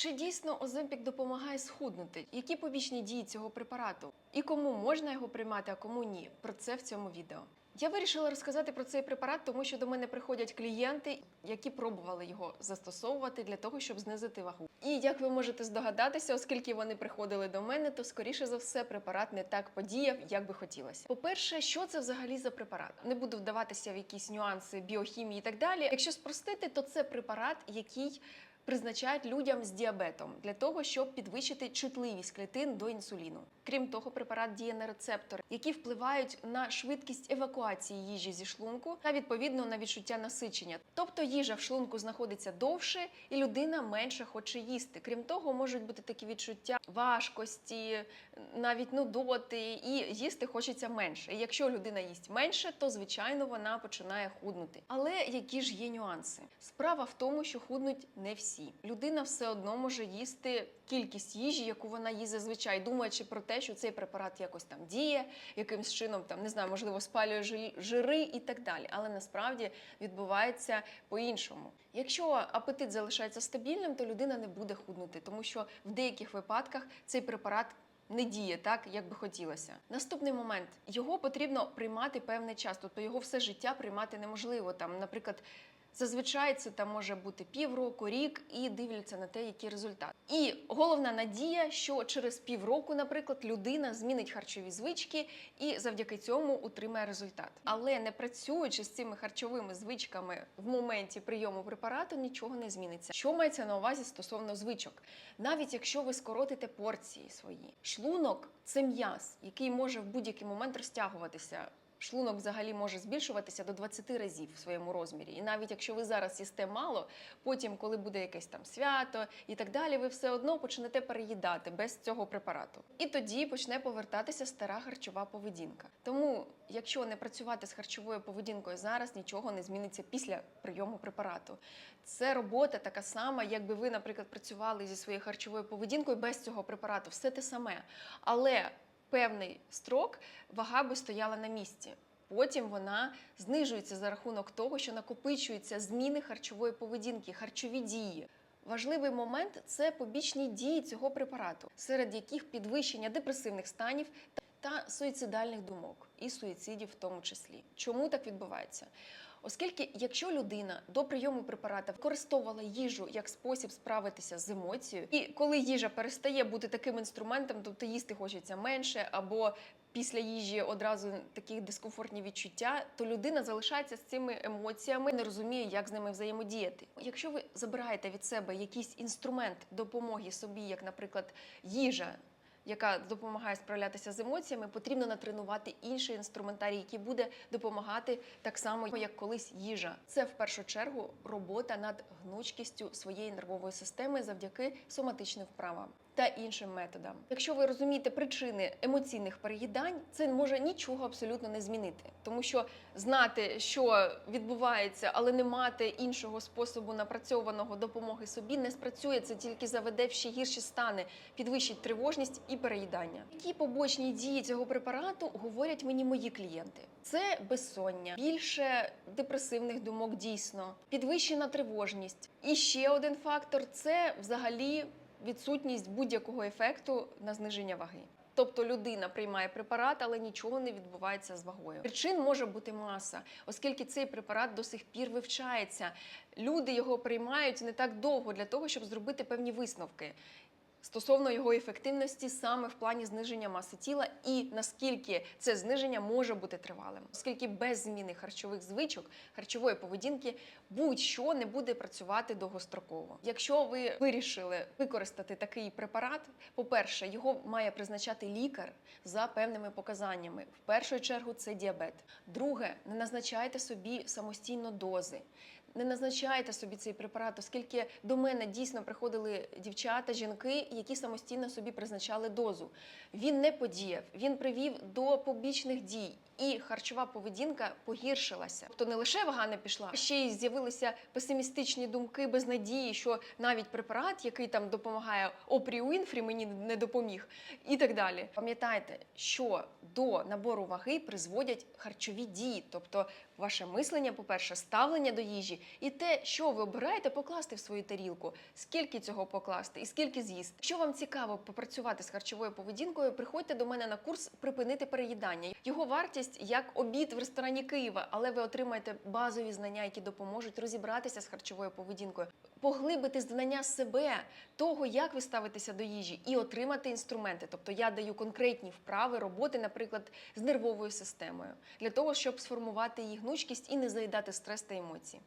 Чи дійсно Оземпік допомагає схуднути? Які побічні дії цього препарату? І кому можна його приймати, а кому ні? Про це в цьому відео. Я вирішила розказати про цей препарат, тому що до мене приходять клієнти, які пробували його застосовувати для того, щоб знизити вагу. І як ви можете здогадатися, оскільки вони приходили до мене, то скоріше за все препарат не так подіяв, як би хотілося. По-перше, що це взагалі за препарат? Не буду вдаватися в якісь нюанси біохімії і так далі. Якщо спростити, то це препарат, який призначають людям з діабетом для того, щоб підвищити чутливість клітин до інсуліну. Крім того, препарат діє на рецептори, які впливають на швидкість евакуації їжі зі шлунку та відповідно на відчуття насичення. Тобто їжа в шлунку знаходиться довше, і людина менше хоче їсти. Крім того, можуть бути такі відчуття важкості, навіть нудоти, і їсти хочеться менше. І якщо людина їсть менше, то звичайно вона починає худнути. Але які ж є нюанси? Справа в тому, що худнуть не всі. Людина все одно може їсти кількість їжі, яку вона їсть зазвичай, думаючи про те, що цей препарат якось там діє, якимсь чином там не знаю, можливо, спалює жири і так далі. Але насправді відбувається по-іншому. Якщо апетит залишається стабільним, то людина не буде худнути, тому що в деяких випадках цей препарат. Не діє так, як би хотілося. Наступний момент його потрібно приймати певний час, тобто його все життя приймати неможливо. Там, наприклад, зазвичай це там може бути півроку, рік, і дивляться на те, який результат. І головна надія, що через півроку, наприклад, людина змінить харчові звички і завдяки цьому утримає результат. Але не працюючи з цими харчовими звичками в моменті прийому препарату, нічого не зміниться. Що мається на увазі стосовно звичок? Навіть якщо ви скоротите порції свої, шлунок це м'яз, який може в будь-який момент розтягуватися. Шлунок взагалі може збільшуватися до 20 разів в своєму розмірі. І навіть якщо ви зараз їсте мало, потім, коли буде якесь там свято і так далі, ви все одно почнете переїдати без цього препарату. І тоді почне повертатися стара харчова поведінка. Тому, якщо не працювати з харчовою поведінкою зараз, нічого не зміниться після прийому препарату. Це робота така сама, якби ви, наприклад, працювали зі своєю харчовою поведінкою без цього препарату, все те саме. Але певний строк вага би стояла на місці. Потім вона знижується за рахунок того, що накопичуються зміни харчової поведінки, харчові дії. Важливий момент це побічні дії цього препарату, серед яких підвищення депресивних станів та суїцидальних думок, і суїцидів в тому числі. Чому так відбувається? Оскільки, якщо людина до прийому препарата використовувала їжу як спосіб справитися з емоцією, і коли їжа перестає бути таким інструментом, тобто їсти хочеться менше, або після їжі одразу такі дискомфортні відчуття, то людина залишається з цими емоціями, не розуміє, як з ними взаємодіяти. Якщо ви забираєте від себе якийсь інструмент допомоги собі, як, наприклад, їжа яка допомагає справлятися з емоціями, потрібно натренувати інший інструментарій, який буде допомагати так само, як колись їжа. Це в першу чергу робота над гнучкістю своєї нервової системи завдяки соматичним вправам. Та іншим методам. Якщо ви розумієте причини емоційних переїдань, це може нічого абсолютно не змінити, тому що знати, що відбувається, але не мати іншого способу напрацьованого допомоги собі, не спрацює. Це тільки заведе в ще гірші стани, підвищить тривожність і переїдання. Які побочні дії цього препарату говорять мені мої клієнти? Це безсоння, більше депресивних думок дійсно, підвищена тривожність. І ще один фактор це взагалі відсутність будь-якого ефекту на зниження ваги. Тобто людина приймає препарат, але нічого не відбувається з вагою. Причин може бути маса, оскільки цей препарат до сих пір вивчається. Люди його приймають не так довго для того, щоб зробити певні висновки. Стосовно його ефективності саме в плані зниження маси тіла і наскільки це зниження може бути тривалим, оскільки без зміни харчових звичок, харчової поведінки будь-що не буде працювати довгостроково. Якщо ви вирішили використати такий препарат, по-перше, його має призначати лікар за певними показаннями. В першу чергу це діабет. Друге, не назначайте собі самостійно дози. Не назначайте собі цей препарат, оскільки до мене дійсно приходили дівчата, жінки, які самостійно собі призначали дозу. Він не подіяв, він привів до побічних дій. І харчова поведінка погіршилася. Тобто не лише вага не пішла, а ще й з'явилися песимістичні думки без надії, що навіть препарат, який там допомагає Опрі Уінфрі, мені не допоміг, і так далі. Пам'ятайте, що до набору ваги призводять харчові дії, тобто ваше мислення, по-перше, ставлення до їжі, і те, що ви обираєте покласти в свою тарілку, скільки цього покласти і скільки з'їсти. Якщо вам цікаво попрацювати з харчовою поведінкою, приходьте до мене на курс припинити переїдання. Його вартість як обід в ресторані Києва, але ви отримаєте базові знання, які допоможуть розібратися з харчовою поведінкою, поглибити знання себе, того, як ви ставитеся до їжі, і отримати інструменти. Тобто я даю конкретні вправи роботи, наприклад, з нервовою системою, для того, щоб сформувати її гнучкість і не заїдати стрес та емоції.